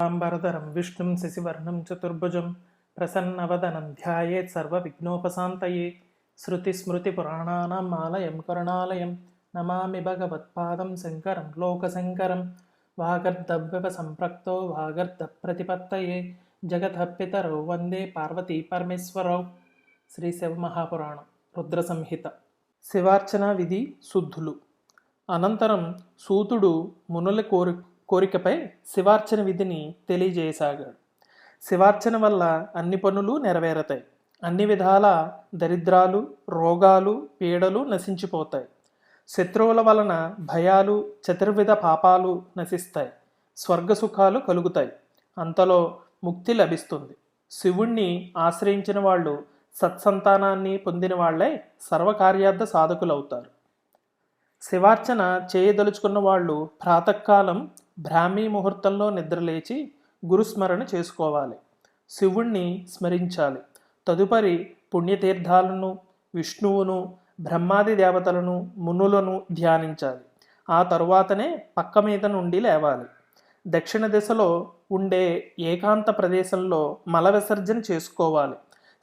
సాంబరధరం విష్ణుం శశివర్ణం చతుర్భుజం ప్రసన్నవదనం ధ్యాయేత్ సర్వవిఘ్నోపశాంతయే. శృతిస్మృతిపురాణానాం ఆలయం కరుణాలయం నమామి భగవత్పాదం శంకరం లోకశంకరం. వాగర్ధవ్యవ సంప్రక్తో వాగర్ధ ప్రతిపత్తయే జగతః పితరౌ వందే పార్వతీ పరమేశ్వరౌ. శ్రీ శివమహాపురాణం రుద్ర సంహిత శివార్చన విధి శుద్ధులు. అనంతరం సూతుడు మునుల కోరిక కోరికపై శివార్చన విధిని తెలియజేయసాగాడు. శివార్చన వల్ల అన్ని పనులు నెరవేరతాయి. అన్ని విధాల దరిద్రాలు రోగాలు పీడలు నశించిపోతాయి. శత్రువుల వలన భయాలు చతుర్విధ పాపాలు నశిస్తాయి. స్వర్గసుఖాలు కలుగుతాయి. అంతలో ముక్తి లభిస్తుంది. శివుణ్ణి ఆశ్రయించిన వాళ్ళు సత్సంతానాన్ని పొందిన వాళ్ళే సర్వకార్యార్థ సాధకులవుతారు. శివార్చన చేయదలుచుకున్న వాళ్ళు ప్రాతకాలం బ్రాహ్మీ ముహూర్తంలో నిద్రలేచి గురుస్మరణ చేసుకోవాలి. శివుణ్ణి స్మరించాలి. తదుపరి పుణ్యతీర్థాలను విష్ణువును బ్రహ్మాది దేవతలను మునులను ధ్యానించాలి. ఆ తరువాతనే పక్క మీద నుండి లేవాలి. దక్షిణ దిశలో ఉండే ఏకాంత ప్రదేశంలో మల విసర్జన చేసుకోవాలి.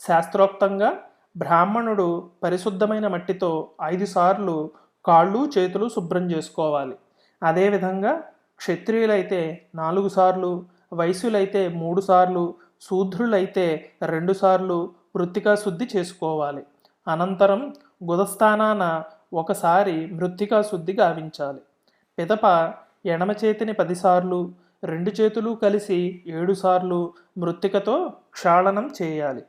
శాస్త్రోక్తంగా బ్రాహ్మణుడు పరిశుద్ధమైన మట్టితో ఐదు సార్లు కాళ్ళు చేతులు శుభ్రం చేసుకోవాలి. అదేవిధంగా క్షత్రియులైతే నాలుగు సార్లు వైశ్యులైతే మూడు సార్లు శూద్రులైతే రెండు సార్లు మృత్తికా శుద్ధి చేసుకోవాలి. అనంతరం గుదస్థానాన ఒకసారి మృత్తికా శుద్ధి గావించాలి. పిదప ఎడమ చేతిని పదిసార్లు రెండు చేతులు కలిసి ఏడుసార్లు మృత్తికతో క్షాళనం చేయాలి.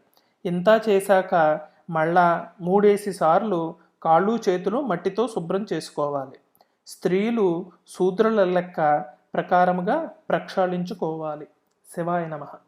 ఇంత చేశాక మళ్ళా మూడేసి సార్లు కాళ్ళు చేతులు మట్టితో శుభ్రం చేసుకోవాలి. స్త్రీలు శూద్రుల లెక్క ప్రకారముగా ప్రక్షాళించుకోవాలి. శివాయ నమః.